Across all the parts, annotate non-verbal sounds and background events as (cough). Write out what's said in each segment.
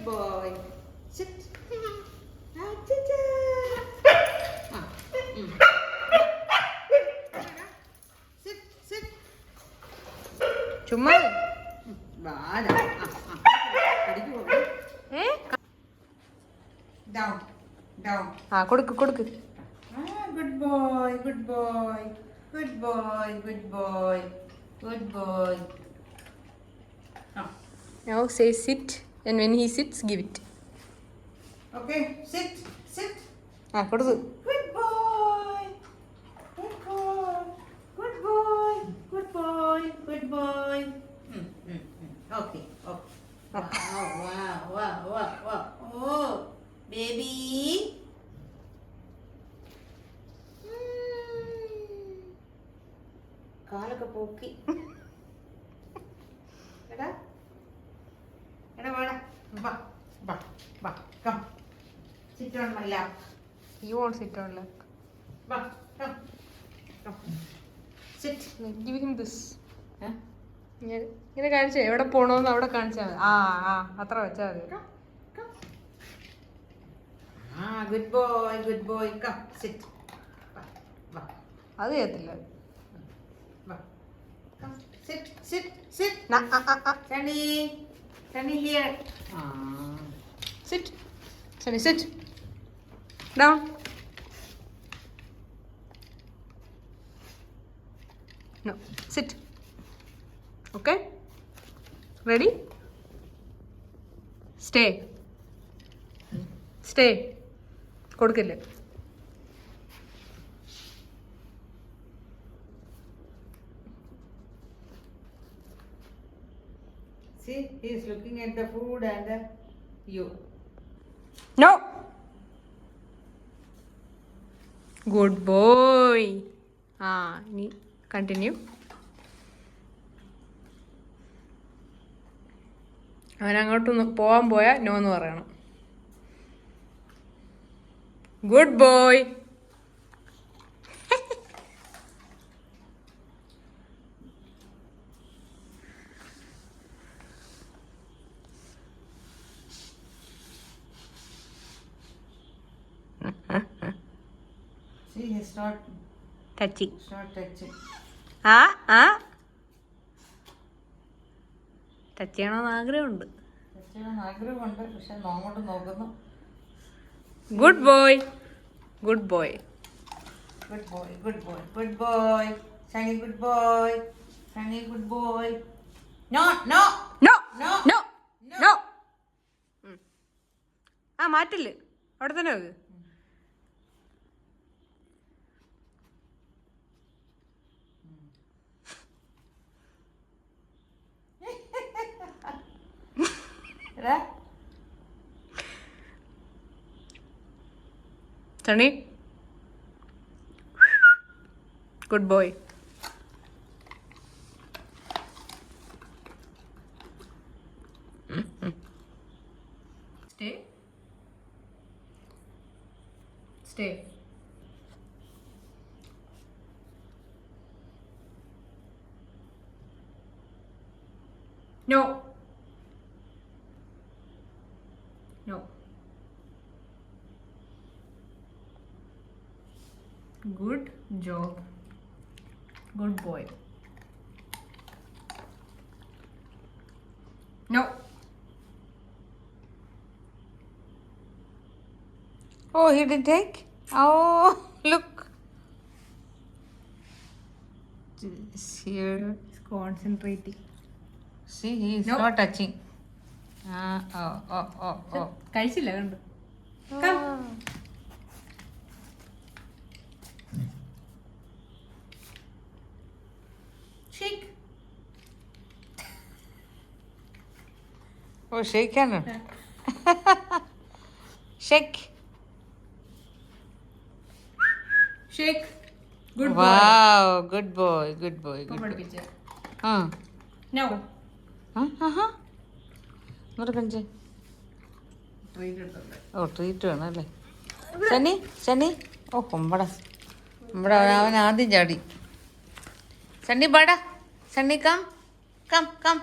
Good boy sit ചുമ്മാ. ഏ? Down down ആ കൊടുക്ക് കൊടുക്ക്. Good boy good boy good boy good boy good boy Now say sit. And when he sits give it. Okay, sit, sit. Ah, കൊടുക്ക് Good boy. Good boy. Good boy. Good boy. Good boy. Mm, mm, mm. Okay. Okay. Wow. Wow. Wow. Wow. Wow. Oh, baby. Mm. കാലൊക്കെ പോക്കി എടാ എടാ വാടാ വാ വാ വാ come ഇങ്ങനെ കാണിച്ചേ എവിടെ പോണോന്ന് അവിടെ കാണിച്ചാ മതി. ആ ആ അത്ര വെച്ചാ മതി. അത് കേട്ടില്ല ചണി ചണി ചണി set Ah. Down. No. Sit. Okay? Ready? Stay. Stay. കൊടുക്കില്ലേ See, he is looking at the food and uh, you. No good boy ആ ഇനി കണ്ടിന്യൂ അവൻ അങ്ങോട്ട് പോവാൻ പോയാൽ നോ എന്ന് പറയണം. ഗുഡ് ബോയ് ടച്ചിങ് ആ ആ. ടച്ച് ചെയ്യണമെന്ന് ആഗ്രഹമുണ്ട് ഗുഡ് ബോയ് ഗുഡ് ബോയ് ആ മാറ്റില്ലേ. അവിടെ തന്നെ എടാ, Sunny good boy stay stay Good job. Good boy. No. Oh, he did take? Oh, (laughs) look. This here is concentrating. See, he is No. not touching. Ah, oh, oh, oh, oh. കഴിച്ചില്ല കണ്ടു Shake shake. Shake good boy, good boy, ഇപ്പൊ good boy. പഠിപ്പിച്ച Ah. No എടുത്തുണ്ട് ഓ treat വേണം അല്ലേ? ശനി ശനി ഓ കൊമ്പട. നമ്മുടെ അവൻ ആദ്യം ചാടി. സണ്ണി പാടാ. Sunny come come come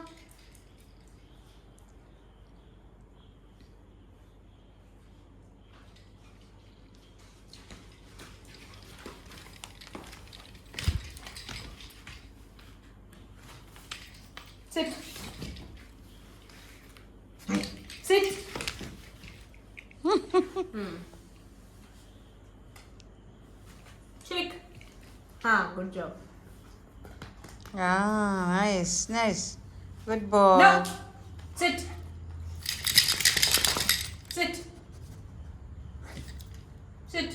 Ah good job Ah, nice, nice. Good boy. No. Sit. Sit. Sit.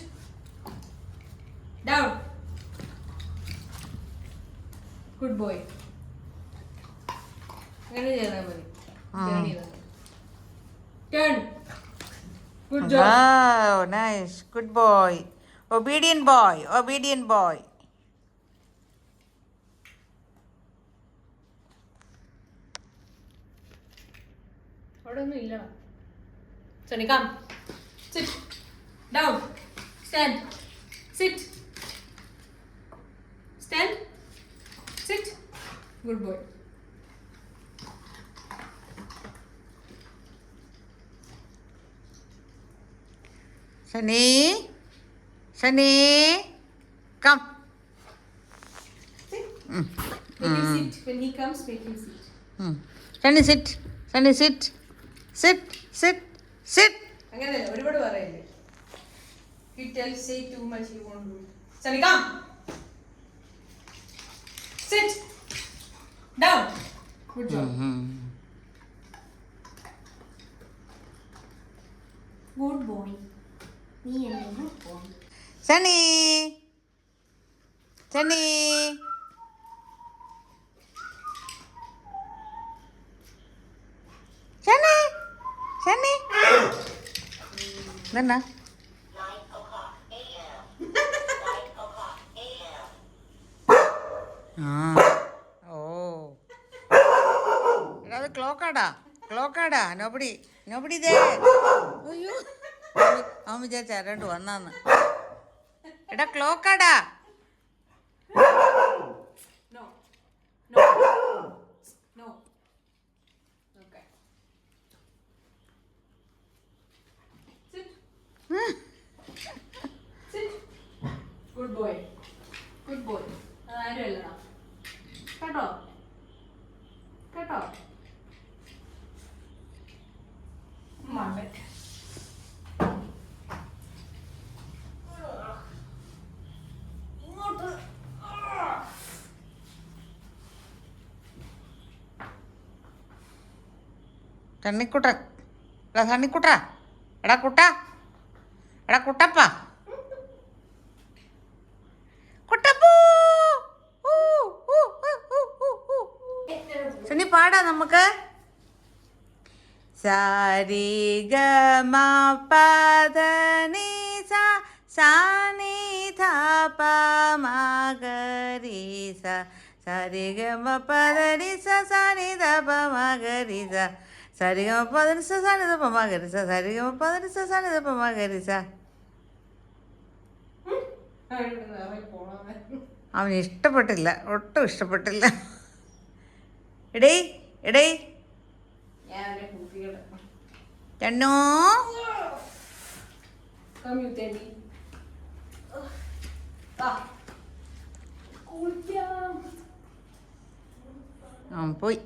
Down. Good boy. അങ്ങനെ ചെയ്താൽ മതി ആ. ടേൺ ചെയ്താൽ മതി turn good job Wow, nice. Good boy. Obedient boy. Obedient അവിടെ ഒന്നും ഇല്ലടാ Sony come sit down stand sit stand sit good boy Sunny. Sunny. Come Mm. Make sit. When he comes, make him sit. Mm. Sunny, sit. Sunny, sit. Sit. Sit. Sit. അങ്ങനെ ഒരുപാട് പറയല്ലേ he tells say too much he won't do it Sunny come sit down good job Mhm. Good boy നീ എന്നെ good boy Sunny. Sunny. ഇതെന്നാ? ഓ. അത് ക്ലോക്കാടാ. ക്ലോക്കാടാ. Nobody. Nobody ദേ അയ്യോ. അവൻ വിചാരിച്ച ആരാണ്ട് വന്നാന്ന്. എടാ ക്ലോക്കാടാ no no no okay sit sit good boy good boy അതാരും അല്ലടാ കേട്ടോ? കേട്ടോ? സണ്ണിക്കുട്ടൻ എടാ സണ്ണിക്കുട്ട എടാ കുട്ട. എടാ കുട്ടപ്പൂ. പാടാ നമുക്ക്. സാരി ഗ മ പദ നി സ സാരി ഗ മ പദ നി സ സാരി ഗ മ പദ നി സ സാരി ഗ മ പദ നി സ സാ നി ധ പ മ സ അവന് ഇഷ്ടപ്പെട്ടില്ല. ഒട്ടും ഇഷ്ടപ്പെട്ടില്ല എടേ എടേ ഞാൻ അവന്റെ കുട്ടികളെ ചണ്ണോ Come you teddy. Ah. എടേ. അവൻ പോയി.